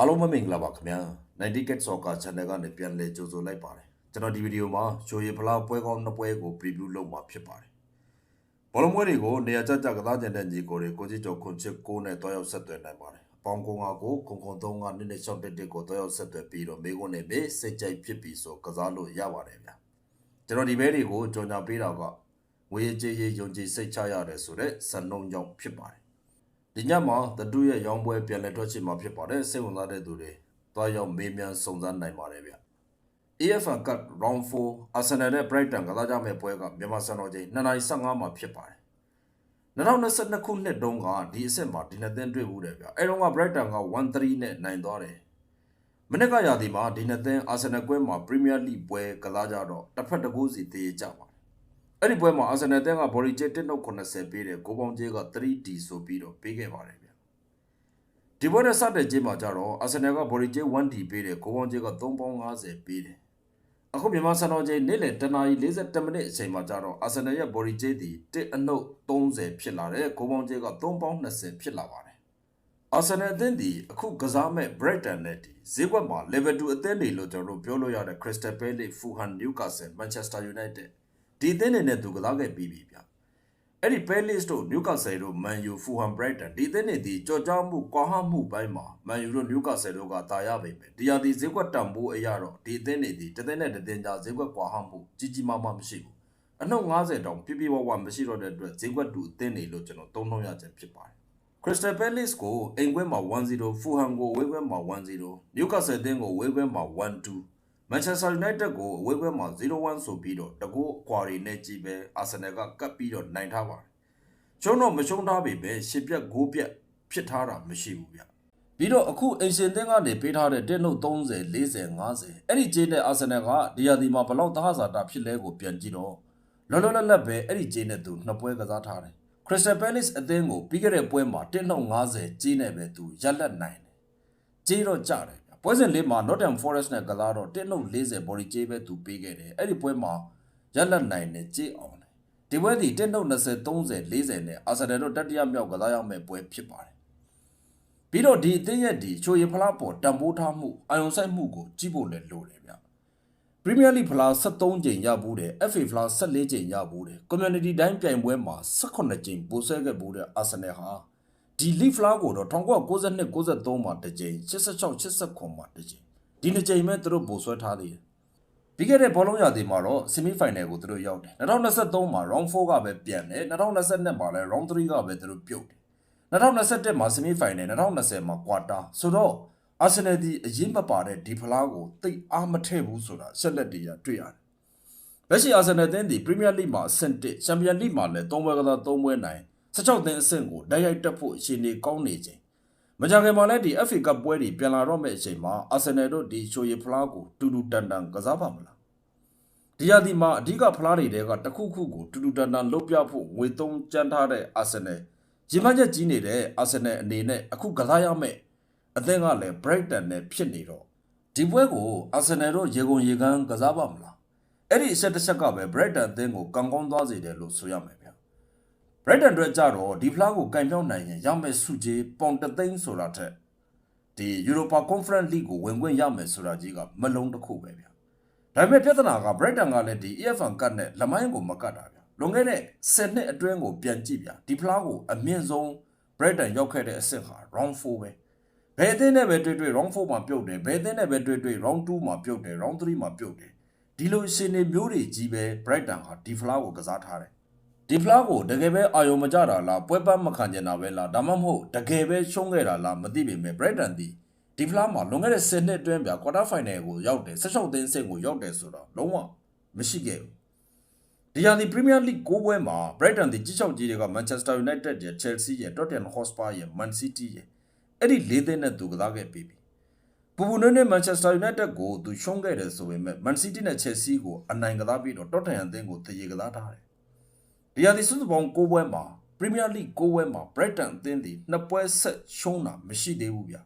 အားလုံးပဲမင်္ဂလာပါခင်ဗျာ90 Cat Soccer Channel ကနေပြန်လည်ကြိုဆိုလိုက်ပါတယ်ကျွန်တော်ဒီဗီဒီယိုမှာရှိုးရီဖလားပွဲကောင်းနှစ်ပွဲကို preview လုပ်မှာဖြစ်ပါတယ်ဘောလုံးပွဲတွေကိုနေရာကျကျကစားကြတဲ့ညီကိုတွေကိုကြီးကျော်ခွန်ချစ်ကိုနဲ့တွားရောက်ဆက်သွယ်နိုင်ပါတယ်အပေါင်းကုန်းကကိုခုံခုံသုံးကနည်းနည်းရှော့တက်တက်ကိုတွားရောက်ဆက်သွယ်ပြီးတော့မေကွန်းနဲ့မေစိတ်ကြိုက်ဖြစ်ပြီးဆိုကစားလို့ရပါတယ်ဗျာကျွန်တော်ဒီဘဲတွေကိုကြော်ညာပေးတာကငွေကြေးရေးယုံကြည်စိတ်ချရတယ်ဆိုတဲ့စံနှုန်းကြောင့်ဖြစ်ပါတယ် ဒီညမှာတတူရဲ့ရောင်းပွဲပြန်လည်ထွက်ချင်မှာဖြစ်ပါတယ်စိတ်ဝင်စားတဲ့သူတွေတွားရောက်မေးမြန်းစုံစမ်းနိုင်ပါတယ်ဗျ AFL Cup Round 4 Arsenal နဲ့ Brighton ကစားကြမယ့်ပွဲကမြန်မာစံတော်ချိန်2:15မှာဖြစ်ပါတယ်2022ခုနှစ်တုန်းကဒီအဆင့်မှာဒီနှစ်သင်းတွေ့ဘူးတယ်ဗျအဲတုန်းက Brighton က1-3နဲ့နိုင်သွားတယ်မနက်ကရာသီမှာဒီနှစ်သင်း Arsenal ကွဲမှာ Premier League ပွဲကစားကြတော့တစ်ဖက်တစ်ကူစီတည်ကြပါ အဲ့ဒီပွဲမှာအာဆင်နယ်တင်းကဘော်ရီဂျေတစ်နှုတ်80ပေးတယ်ကိုပေါင်းကျေးက 3D ဆိုပြီးတော့ပေးခဲ့ပါတယ်ဗျဒီပွဲနဲ့စတဲ့ကျေးမှာကြတော့အာဆင်နယ်ကဘော်ရီဂျေ 1D ပေးတယ်ကိုပေါင်းကျေးက3ပေါင်း50ပေးတယ်အခုမြန်မာစံတော်ချိန်နေ့လယ်တနာရီ47မိနစ်အချိန်မှာကြတော့အာဆင်နယ်ရဲ့ဘော်ရီဂျေဒီတစ်အနှုတ်30ဖြစ်လာတယ်ကိုပေါင်းကျေးက3ပေါင်း20ဖြစ်လာပါတယ်အာဆင်နယ်အသင်းဒီအခုကစားမဲ့ Brighton နဲ့ဒီဈေးကွက်မှာ level 2အသင်းတွေလို့ကျွန်တော်တို့ပြောလို့ရတဲ့ Crystal Palace, Fulham, Newcastle, Manchester United ဒီအသင်းတွေနဲ့သူကစားခဲ့ပြီးပြီဗျအဲ့ဒီ Palace တို့ Newcastle တို့ Man U Fulham Brighton ဒီအသင်းတွေဒီကြော်ကြားမှုကွာဟမှုပိုင်းမှာ Man U တို့ Newcastle တို့ကတာရပေမဲ့ဒီဟာဒီဈေးကွက်တန်ဖိုးအရာတော့ဒီအသင်းတွေဒီတစ်သင်းနဲ့တစ်သင်းကြားဈေးကွက်ကွာဟမှုကြီးကြီးမားမားမရှိဘူးအနှုတ်90တောင်ပြပြဝဝမရှိတော့တဲ့အတွက်ဈေးကွက်တူအသင်းတွေလို့ကျွန်တော်သုံးနှုန်းရခြင်းဖြစ်ပါတယ် Crystal Palace ကိုအိမ်ခွဲမှာ1-0 Fulham ကိုဝေးခွဲမှာ1-0 Newcastle အသင်းကိုဝေးခွဲမှာ1-2 Manchester United ကိုအဝေးခွဲမှာ0-1ဆိုပြီးတော့တကူအကွာတွေနဲ့ကြည့်ပဲ Arsenal ကကပ်ပြီးတော့နိုင်ထားပါတယ်။ကျွန်တော်မရှုံးထားပေပဲရှစ်ပြက်9ပြက်ဖြစ်ထားတာမရှိဘူးဗျ။ပြီးတော့အခုအင်ရှင်သင်းကနေပေးထားတဲ့တက်နှုတ်30 40 50အဲ့ဒီဂျေးနဲ့ Arsenal ကဒီယာဒီမှာဘလောက်သဟဇာတာဖြစ်လဲကိုပြန်ကြည့်တော့လောလောလတ်လတ်ပဲအဲ့ဒီဂျေးနဲ့သူနှစ်ပွဲကစားထားတယ်။ Crystal Palace အသင်းကိုပြီးခဲ့တဲ့ပွဲမှာတက်နှုတ်50ဂျေးနဲ့ပဲသူရက်လက်နိုင်တယ်။ဂျေးတော့ကြတယ် ပွဲစဉ်လေးမှာ Nottingham Forest နဲ့ကစားတော့တစ်နှုတ်40ဘော်ဒီကျေးပဲသူပေးခဲ့တယ်အဲ့ဒီပွဲမှာရက်လက်နိုင်နဲ့ကြေးအောင်တယ်ဒီပွဲဒီတစ်နှုတ်20 30 40နဲ့အာဆင်နယ်တို့တတိယမြောက်ကစားရမယ့်ပွဲဖြစ်ပါတယ်ပြီးတော့ဒီအသင်းရဲ့ဒီချိုရဖလားပေါ်တံပိုးထားမှုအာယုံဆိုင်မှုကိုကြည့်ဖို့လည်းလိုတယ်ဗျ Premier League ဖလား73ကြိမ်ရဘူးတယ် FA ဖလား14ကြိမ်ရဘူးတယ် Community တိုင်းပြိုင်ပွဲမှာ18ကြိမ်ပိုဆဲခဲ့ဘူးတဲ့ Arsenal ဟာ ဒီ league flag ကိုတော့1992 93မှာတစ်ကြိမ်86 89မှာတစ်ကြိမ်ဒီနှစ်ကြိမ်ပဲသူတို့ပို့ဆွဲထားသေးတယ်ပြီးခဲ့တဲ့ဘောလုံးရာသီမှာတော့ semi final ကိုသူတို့ရောက်တယ်2023မှာ round 4ကပဲပြန်တယ်2022မှာလည်း round 3ကပဲသူတို့ပြုတ်တယ်2021မှာ semi final 2020မှာ quarter ဆိုတော့ Arsenal ဒီအရင်မပါတဲ့ဒီဖလားကိုတိတ်အားမထည့်ဘူးဆိုတာဆက်လက်တွေရတွေ့ရတယ်လက်ရှိ Arsenal တင်းဒီ Premier League မှာအဆင့်1 Champions League မှာလည်း3ပွဲကစား3ပွဲနိုင် 16သင်းအဆင့်ကိုတိုက်ရိုက်တက်ဖို့အခြေအနေကောင်းနေချိန်မကြခင်မှာလည်းဒီ FA Cup ပွဲတွေပြန်လာတော့မယ့်အချိန်မှာ Arsenal တို့ဒီချိုရီဖလားကိုတူတူတန်တန်ကစားပါမလားဒီရသည်မှာအဓိကဖလားတွေတဲကတစ်ခုခုကိုတူတူတန်တန်လုပ်ပြဖို့ငွေသုံးကြမ်းထားတဲ့ Arsenal ရင်မချက်ကြီးနေတဲ့ Arsenal အနေနဲ့အခုကစားရမယ့်အသင်းကလည်း Brighton နဲ့ဖြစ်နေတော့ဒီပွဲကို Arsenal တို့ရေကုန်ရေကန်းကစားပါမလားအဲ့ဒီအချက်တစ်ချက်ကပဲ Brighton အသင်းကိုကံကောင်းသွားစေတယ်လို့ဆိုရမယ်ဗျာ Brighton အတွက်ကြတော့ဒီဖလားကိုကင်ပြောင်းနိုင်ရင်ရမယ့်စုကြီးပေါင်တသိန်းဆိုတာထက်ဒီ Europa Conference League ကိုဝင်ခွင့်ရမယ်ဆိုတာကြီးကမလုံးတစ်ခုပဲဗျာဒါပေမဲ့ပြဿနာက Brighton ကလည်းဒီ EFL ကတ်နဲ့လမိုင်းကိုမကတ်တာဗျာလွန်ခဲ့တဲ့10နှစ်အတွင်းကိုပြန်ကြည့်ဗျာဒီဖလားကိုအမြင့်ဆုံး Brighton ရောက်ခဲ့တဲ့အဆင့်ဟာ round 4ပဲဘယ်အသင်းနဲ့ပဲတွေ့တွေ့ round 4မှာပြုတ်တယ်ဘယ်အသင်းနဲ့ပဲတွေ့တွေ့ round 2မှာပြုတ်တယ် round 3မှာပြုတ်တယ်ဒီလိုအရှင်တွေမျိုးတွေကြီးပဲ Brighton ဟာဒီဖလားကိုကစားထားတယ် ဒီဖလားကိုတကယ်ပဲအာယုံမကြတာလားပွဲပတ်မခံကျင်တာပဲလားဒါမှမဟုတ်တကယ်ပဲရှုံးခဲ့တာလားမသိပေမဲ့ Brighton ဒီဒီဖလားမှာလွန်ခဲ့တဲ့10နှစ်အတွင်းပြ quarter final ကိုရောက်တယ်16သင်းစိတ်ကိုရောက်တယ်ဆိုတော့လုံးဝမရှိခဲ့ဘူးဒီဟာဒီ Premier League 9ပွဲမှာ Brighton ဒီကြီးချောက်ကြီးတွေက Manchester United ရဲ့ Chelsea ရဲ့ Tottenham Hotspur ရဲ့ Man City ရဲ့အဲ့ဒီ၄သင်းနဲ့သူကစားခဲ့ပြီးပြီပူပူနွေ့နွေ့ Manchester United ကိုသူရှုံးခဲ့တယ်ဆိုပေမဲ့ Man City နဲ့ Chelsea ကိုအနိုင်ကစားပြီးတော့ Tottenham အသင်းကိုတရေကစားထားတယ် ဒီဟာဒီစုစုပေါင်း9ပွဲမှာ Premier League 9ပွဲမှာ Brighton အသင်းဒီနှစ်ပွဲဆက်ရှုံးတာမရှိသေးဘူးဗျာ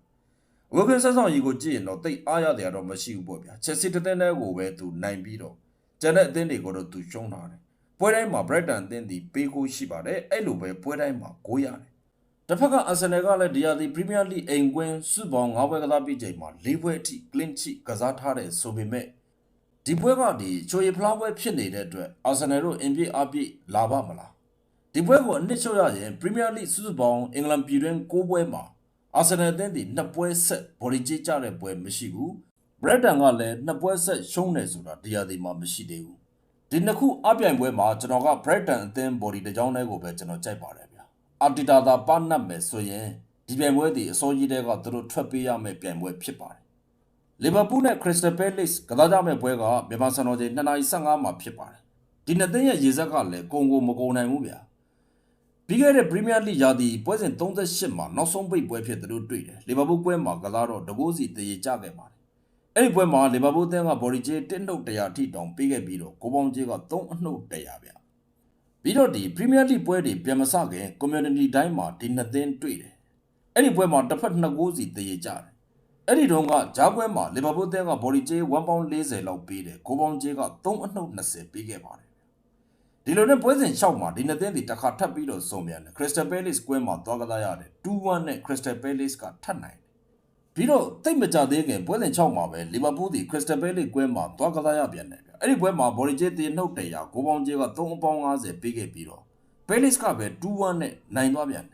ဝက်ကွန်ဆက်ဆောင်ကြီးကိုကြည့်ရင်တော့တိတ်အားရတယ်တော့မရှိဘူးပေါ့ဗျာ Chelsea တသင်းတည်းကိုပဲသူနိုင်ပြီးတော့ကျန်တဲ့အသင်းတွေကိုတော့သူရှုံးထားတယ်ပွဲတိုင်းမှာ Brighton အသင်းဒီပေးကိုရှိပါတယ်အဲ့လိုပဲပွဲတိုင်းမှာ9ရတယ်တစ်ဖက်ကအာဆင်နယ်ကလည်းဒီယာဒီပရီးမီးယားလိအိမ်ကွင်းစုပေါင်း9ပွဲကစားပြီးချိန်မှာ၄ပွဲအထိကလင်ချီကစားထားတဲ့ဆိုပေမဲ့ ဒီပွဲကဒီချိုရီဖလားပွဲဖြစ်နေတဲ့အတွက်အာဆင်နယ်တို့အင်ပြည့်အပြည့်လာပါမလားဒီပွဲကိုအနစ်ချုပ်ရရင်ပရီးမီးယားလိစုစုပေါင်းအင်္ဂလန်ပြည်တွင်း9ပွဲမှာအာဆင်နယ်အသင်းဒီနှစ်ပွဲဆက်ဘော်ဒီကြီးကြတဲ့ပွဲမရှိဘူးဘရက်တန်ကလည်းနှစ်ပွဲဆက်ရှုံးတယ်ဆိုတာဒီယာဒီမှာမရှိသေးဘူးဒီနှစ်ခုအပြိုင်ပွဲမှာကျွန်တော်ကဘရက်တန်အသင်းဘော်ဒီတစ်ကြောင်းတည်းကိုပဲကျွန်တော်ကြိုက်ပါတယ်ဗျာအာတီတာသာပါနတ်မယ်ဆိုရင်ဒီပြိုင်ပွဲဒီအစိုးရတဲ့ကသူတို့ထွက်ပေးရမယ့်ပြိုင်ပွဲဖြစ်ပါတယ်။ လီဗာပူးနဲ့ခရစ္စတယ်ပဲလိစ်ကစားကြမယ့်ပွဲကမြန်မာစံတော်ချိန်2:15မှာဖြစ်ပါတယ်။ဒီနှစ်သင်းရဲ့ရေစက်ကလည်းကုံကိုမကုံနိုင်ဘူးဗျာ။ပြီးခဲ့တဲ့ပရီးမီးယားလိရာသီပွဲစဉ်38မှာနောက်ဆုံးပိတ်ပွဲဖြစ်သူတို့တွေ့တယ်။လီဗာပူးပွဲမှာကစားတော့တကိုးစီတရေကျခဲ့ပါတယ်။အဲ့ဒီပွဲမှာလီဗာပူးအသင်းကဘော်ဒီဂျေ1နှုတ်100အထိတောင်ပေးခဲ့ပြီးတော့ကိုပေါင်းဂျေက3အနှုတ်100ဗျာ။ပြီးတော့ဒီပရီးမီးယားလိပွဲတွေပြန်မစခင် community တိုင်းမှာဒီနှစ်သင်းတွေ့တယ်။အဲ့ဒီပွဲမှာတစ်ဖက်နှစ်ဂိုးစီတည်ရကြတယ်။ အဲ့ဒီတုန်းကဂျားပွဲမှာလီဗာပူးအသင်းကဘော်ဒီဂျေ1ပေါင်40လောက်ပေးတယ်။ဂိုးပေါင်ဂျေက3အနှုတ်20ပေးခဲ့ပါတယ်။ဒီလိုနဲ့ပွဲစဉ်6မှာဒီနှစ်သင်းဒီတစ်ခါထပ်ပြီးတော့စုံပြန်တယ်။ Crystal Palace ကွင်းမှာသွားကစားရတယ်။2-1နဲ့ Crystal Palace ကထပ်နိုင်တယ်။ပြီးတော့တိတ်မကြသေးခင်ပွဲစဉ်6မှာပဲလီဗာပူးဒီ Crystal Palace ကွင်းမှာသွားကစားရပြန်တယ်ဗျ။အဲ့ဒီပွဲမှာဘော်ဒီဂျေတင်နှုတ်100ဂိုးပေါင်ဂျေက3ပေါင်50ပေးခဲ့ပြီးတော့ Palace ကပဲ2-1နဲ့နိုင်သွားပြန်တယ်။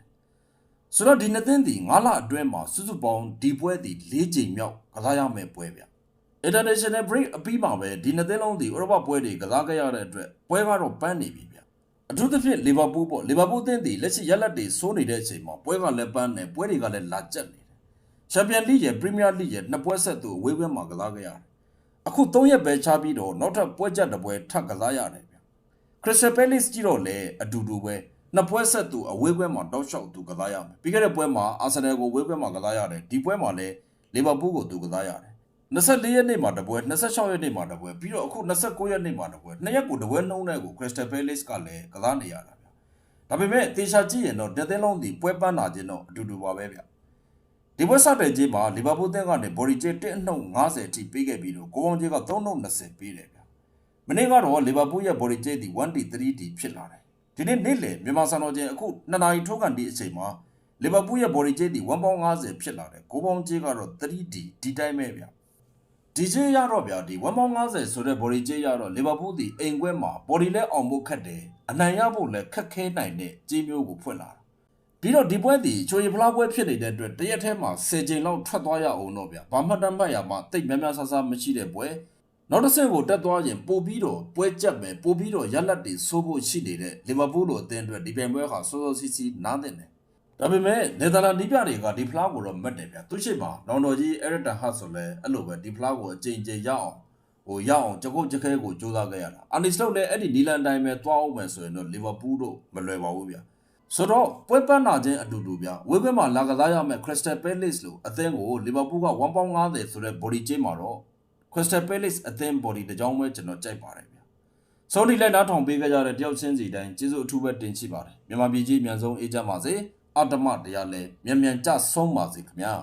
ဆိုတော့ဒီနှစ်သင်းဒီ9လအတွင်းမှာစုစုပေါင်းဒီပွဲဒီ၄ချိန်မြောက်ကစားရမယ့်ပွဲဗျ။ International break အပြီးမှာပဲဒီနှစ်သင်းလုံးဒီဥရောပပွဲတွေကစားခဲ့ရတဲ့အတွက်ပွဲကတော့ပန်းနေပြီဗျ။အထူးသဖြင့်လီဗာပူးပေါ့လီဗာပူးအသင်းဒီလက်ရှိရက်လက်တွေစိုးနေတဲ့အချိန်မှာပွဲကလည်းပန်းနေပွဲတွေကလည်းလာကျက်နေတယ်။ Champions League ရဲ့ Premier League ရဲ့နှစ်ပွဲဆက်သူအဝေးပွဲမှာကစားခဲ့ရတယ်။အခု၃ရက်ပဲချပြီးတော့နောက်ထပ်ပွဲချက်တစ်ပွဲထပ်ကစားရတယ်ဗျ။ Crystal Palace ကြည့်တော့လေအတူတူပဲ နှစ်ပွဲဆက်သူအဝေးပွဲမှာတောက်လျှောက်သူကစားရမယ်ပြီးခဲ့တဲ့ပွဲမှာအာဆင်နယ်ကိုဝေးပွဲမှာကစားရတယ်ဒီပွဲမှာလည်းလီဗာပူးကိုသူကစားရတယ်24ရက်နေ့မှာတပွဲ26ရက်နေ့မှာတပွဲပြီးတော့အခု29ရက်နေ့မှာတပွဲနှစ်ရက်ကိုတပွဲနှုံးတဲ့ကို Crystal Palace ကလည်းကစားနေရတာဗျဒါပေမဲ့တေချာကြည့်ရင်တော့တက်သိန်းလုံးဒီပွဲပန်းလာခြင်းတော့အတူတူပါပဲဗျဒီပွဲစတဲ့ကြီးမှာလီဗာပူးတင်းကနေဘော်ရီဂျေ1အနှုတ်90အထိပေးခဲ့ပြီးတော့ကိုပေါင်းကြီးက3နှုတ်20ပေးတယ်ဗျမနေ့ကတော့လီဗာပူးရဲ့ဘော်ရီဂျေဒီ 1D 3D ဖြစ်လာတယ် ဒီနေ့နေ့လယ်မြန်မာစံတော်ချိန်အခု2နာရီထိုးကန်ဒီအချိန်မှာလီဗာပူးရဲ့ဘော်ရီဂျေဒီ1ပေါင်း90ဖြစ်လာတယ်ကိုပေါင်းကြီးကတော့ 3D ဒီတိုင်းပဲဗျဒီဂျေရတော့ဗျာဒီ1ပေါင်း90ဆိုတဲ့ဘော်ရီဂျေရတော့လီဗာပူးဒီအိမ်ခွဲမှာဘော်ဒီလဲအောင်ဖို့ခက်တယ်အနိုင်ရဖို့လည်းခက်ခဲနိုင်တဲ့ကြီးမျိုးကိုဖွင့်လာတာပြီးတော့ဒီပွဲဒီချိုရီဖလားပွဲဖြစ်နေတဲ့အတွက်တရက်ထဲမှာ10ချိန်လောက်ထွက်သွားရအောင်တော့ဗျာဘာမှတ်တမ်းမှတ်ရမှာတိတ်များများဆဆမရှိတဲ့ပွဲ နောက်တစ်ဆင့်ကိုတက်သွားရင်ပို့ပြီးတော့ပွဲကြက်မယ်ပို့ပြီးတော့ရက်လက်တွေဆိုးဖို့ရှိနေတဲ့လီဗာပူးလိုအသင်းအတွက်ဒီပြိုင်ပွဲဟာစောစောစီးစီးနားတင်တယ်ဒါပေမဲ့နယ်သာလန်ဒီပြတွေကဒီဖလားကိုတော့မတ်တယ်ဗျာသူရှိမှာနောင်တော်ကြီးအရတဟတ်ဆိုလဲအဲ့လိုပဲဒီဖလားကိုအကြိမ်ကြိမ်ရအောင်ဟိုရအောင်ကြကုတ်ကြခဲကိုကြိုးစားခဲ့ရတာအာနီစလုတ်လည်းအဲ့ဒီနီလန်တိုင်းပဲသွားအောင်မယ်ဆိုရင်တော့လီဗာပူးတို့မလွယ်ပါဘူးဗျာဆိုတော့ပွဲပန်းနာခြင်းအတူတူဗျဝေးပွဲမှာလာကစားရမယ့် Crystal Palace လို့အသင်းကိုလီဗာပူးက1.50ဆိုတဲ့ body change မှာတော့ Crystal Palace အသင်း body တစ်ကြောင်းပဲကျွန်တော်ကြိုက်ပါတယ်ဗျဆိုဒီလက်နားထောင်ပေးကြတဲ့တယောက်ချင်းစီတိုင်းကျေးဇူးအထူးပဲတင်ရှိပါတယ်မြန်မာပြည်ကြီးအမြန်ဆုံးအေးချမ်းပါစေအတ္တမတရားလဲမြန်မြန်ကြဆုံးပါစေခင်ဗျာ